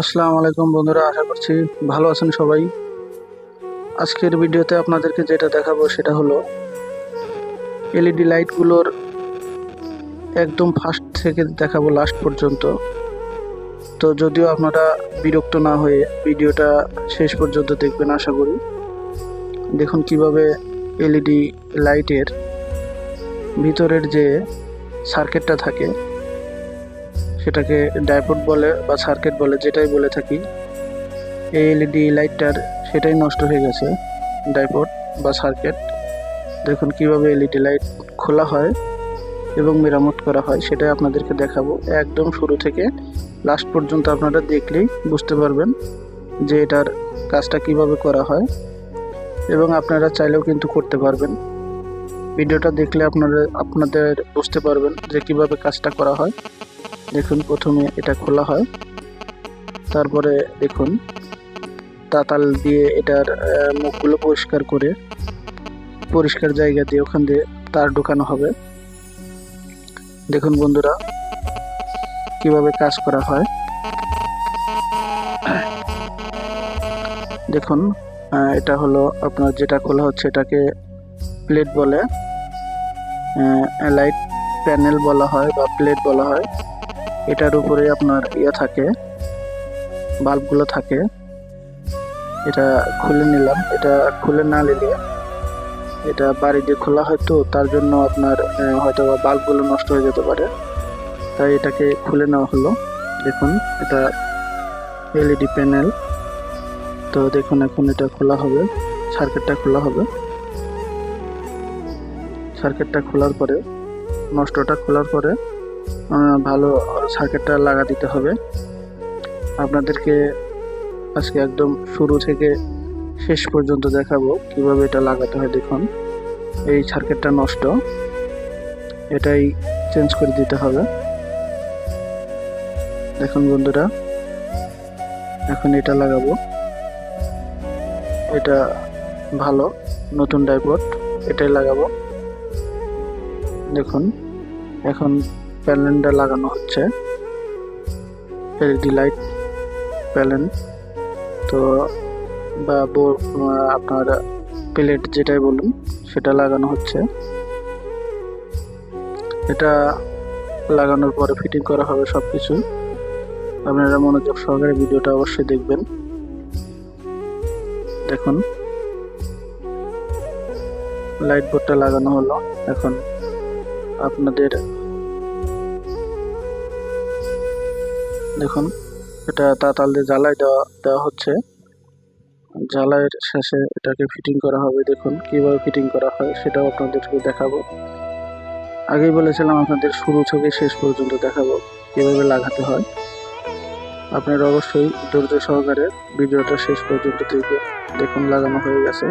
আসসালামু আলাইকুম বন্ধুরা, আশা করছি ভালো আছেন সবাই। আজকের ভিডিওতে আপনাদেরকে যেটা দেখাবো সেটা হলো এলইডি লাইটগুলোর একদম ফার্স্ট থেকে দেখাবো লাস্ট পর্যন্ত। তো যদিও আপনারা বিরক্ত না হয়ে ভিডিওটা শেষ পর্যন্ত দেখবেন, আশা করি। দেখুন কীভাবে এলইডি লাইটের ভিতরের যে সার্কিটটা থাকে সেটাকে ডাইপোড বলে বা সার্কিট বলে, যেটাই বলে থাকি, এই এলইডি লাইটটার সেটাই নষ্ট হয়ে গেছে, ডাইপোড বা সার্কিট। দেখুন কীভাবে এলইডি লাইট খোলা হয় এবং মেরামত করা হয়, সেটাই আপনাদেরকে দেখাবো। একদম শুরু থেকে লাস্ট পর্যন্ত আপনারা দেখলেই বুঝতে পারবেন যে এটার কাজটা কীভাবে করা হয় এবং আপনারা চাইলেও কিন্তু করতে পারবেন। ভিডিওটা দেখলে আপনারা, আপনাদের বুঝতে পারবেন যে কীভাবে কাজটা করা হয়। দেখুন, প্রথমে এটা খোলা হয়। তারপরে দেখুন, তাতাল দিয়ে এটার মুখগুলো পরিষ্কার করে পরিষ্কার জায়গা দিয়ে ওখান দিয়ে তার ঢুকানো হবে। দেখুন বন্ধুরা, কীভাবে কাজ করা হয়। দেখুন এটা হলো আপনার যেটা খোলা হচ্ছে, এটাকে প্লেট বলে। লাইট প্যানেল বলা হয় বা প্লেট বলা হয়। এটার উপরে আপনার ইয়ে থাকে, বাল্বগুলো থাকে। এটা খুলে নিলাম। এটা খুলে না নিলে এটা বাড়ি দিয়ে খোলা হয় তো, তার জন্য আপনার হয়তো বাল্বগুলো নষ্ট হয়ে যেতে পারে। তাই এটাকে খুলে নেওয়া হলো। দেখুন, এটা এলইডি প্যানেল। তো দেখুন, এখন এটা খোলা হবে, সার্কিটটা খোলা হবে। সার্কিটটা খোলার পরে, নষ্টটা খোলার পরে ভালো সার্কিটটা লাগা দিতে হবে। আপনাদেরকে আজকে একদম শুরু থেকে শেষ পর্যন্ত দেখাবো কীভাবে এটা লাগাতে হয় দেখুন। এই সার্কিটটা নষ্ট। এটাই চেঞ্জ করে দিতে হবে। দেখুন বন্ধুরা, এখন এটা লাগাবো। এটা ভালো, নতুন ডাইপোড এটাই লাগাবো। দেখুন, এখন প্যানেলটা লাগানো হচ্ছে। এলইডি লাইট প্যানেল তো বা আপনার প্লেট যেটাই বলুন, সেটা লাগানো হচ্ছে। এটা লাগানোর পরে ফিটিং করা হবে সব কিছু আপনারা মনোযোগ সহকারে ভিডিওটা অবশ্যই দেখবেন। দেখুন। লাইট বোর্ডটা লাগানো হলো। এখন আপনাদের দেখুন, এটা তাতাল দিয়ে জ্বালাই দেওয়া দেওয়া হচ্ছে। জ্বালাইয়ের শেষে এটাকে ফিটিং করা হবে, দেখুন কীভাবে ফিটিং করা হয়, সেটাও আপনাদেরকে দেখাবো। আগেই বলেছিলাম, আপনাদের শুরু থেকে শেষ পর্যন্ত দেখাবো কীভাবে লাগাতে হয়। আপনারা অবশ্যই ধৈর্য সহকারে ভিডিওটা শেষ পর্যন্ত দেখবেন দেখুন লাগানো হয়ে গেছে।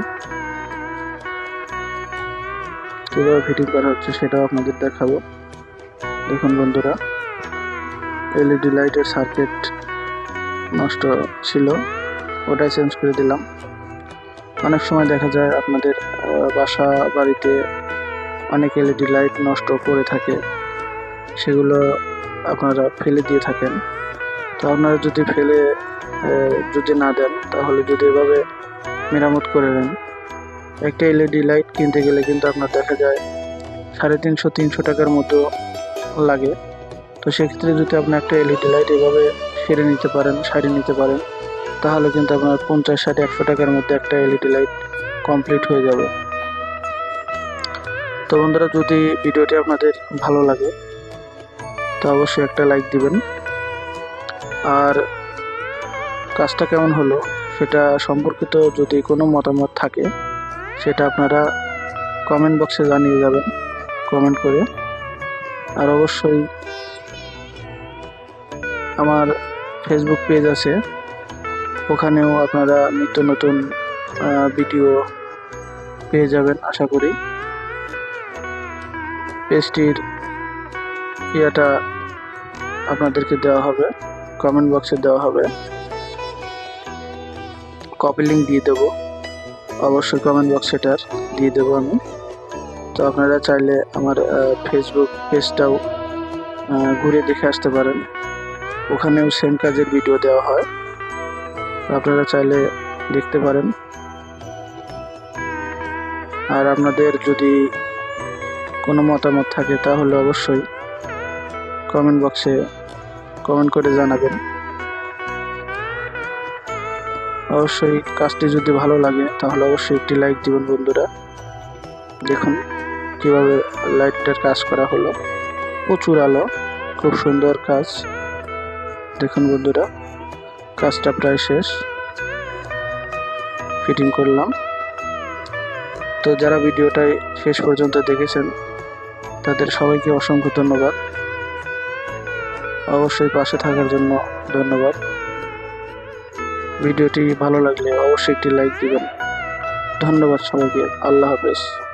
কীভাবে ফিটিং করা হচ্ছে সেটাও আপনাদের দেখাবো। দেখুন বন্ধুরা এলইডি লাইটের সার্কিট নষ্ট ছিল, ওটাই চেঞ্জ করে দিলাম। অনেক সময় দেখা যায় আপনাদের বাসা বাড়িতে অনেক এলইডি লাইট নষ্ট করে থাকে, সেগুলো আপনারা ফেলে দিয়ে থাকেন। তো আপনারা যদি ফেলে যদি না দেন, তাহলে যদি এভাবে মেরামত করে নেন, একটা এলইডি লাইট কিনতে গেলে কিন্তু আপনার দেখা যায় সাড়ে তিনশো তিনশো টাকার মতো লাগে। তো সেক্ষেত্রে যদি আপনি একটা এলইডি লাইট এভাবে সেরে নিতে পারেন, সারিয়ে নিতে পারেন, তাহলে কিন্তু আপনার পঞ্চাশ, ষাট, একশো টাকার মধ্যে একটা এলইডি লাইট কমপ্লিট হয়ে যাবে। তো বন্ধুরা, যদি ভিডিওটি আপনাদের ভালো লাগে, তো অবশ্যই একটা লাইক দিবেন। আর কাজটা কেমন হলো সেটা সম্পর্কিত যদি কোনো মতামত থাকে, সেটা আপনারা কমেন্ট বক্সে জানিয়ে যাবেন কমেন্ট করে। আর অবশ্যই আমার ফেসবুক পেজ আছে। ওখানেও আপনারা নিত্য নতুন ভিডিও পেয়ে যাবেন, আশা করি। পেজটির ইয়েটা আপনাদেরকে দেওয়া হবে কমেন্ট বক্সে দেওয়া হবে। কপি লিঙ্ক দিয়ে দেবো। অবশ্যই কমেন্ট বক্সে এটার দিয়ে দেবো আমি। তো আপনারা চাইলে আমার ফেসবুক পেজটাও ঘুরে দেখে আসতে পারেন। ওখানেও সেম কাজের ভিডিও দেওয়া হয়। আপনারা চাইলে দেখতে পারেন। আর আপনাদের যদি কোনো মতামত থাকে, তাহলে অবশ্যই কমেন্ট বক্সে কমেন্ট করে জানাবেন। অবশ্যই কাজটি যদি ভালো লাগে, তাহলে অবশ্যই একটি লাইক দিবেন বন্ধুরা। দেখুন কীভাবে লাইটটার কাজ করা হলো। প্রচুর আলো, খুব সুন্দর কাজ। দেখুন বন্ধুরা, কাজটা প্রায় শেষ। ফিটিং করলাম। তো যারা ভিডিওটাই শেষ পর্যন্ত দেখেছেন, তাদের সবাইকে অসংখ্য ধন্যবাদ। অবশ্যই পাশে থাকার জন্য ধন্যবাদ। ভিডিওটি ভালো লাগলে অবশ্যই একটি লাইক দিবেন। ধন্যবাদ সবাইকে। আল্লাহ হাফেজ।